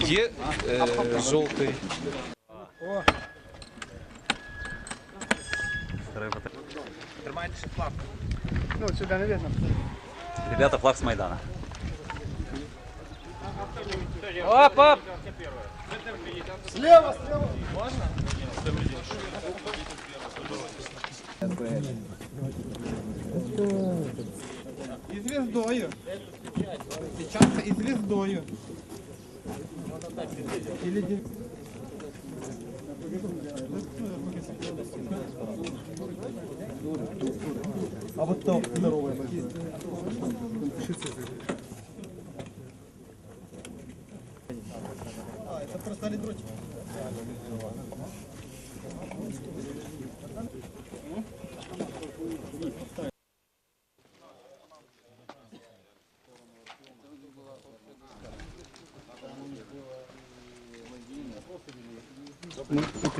Є е, жовтий. Тримайте ще флаг. Ну, сюда не видно. Ребята, флаг с Майдана. Оп, оп! Слева, слева. І звіздою. Печатка і звіздою. А вот то здоровое. А, это просто дротик. No.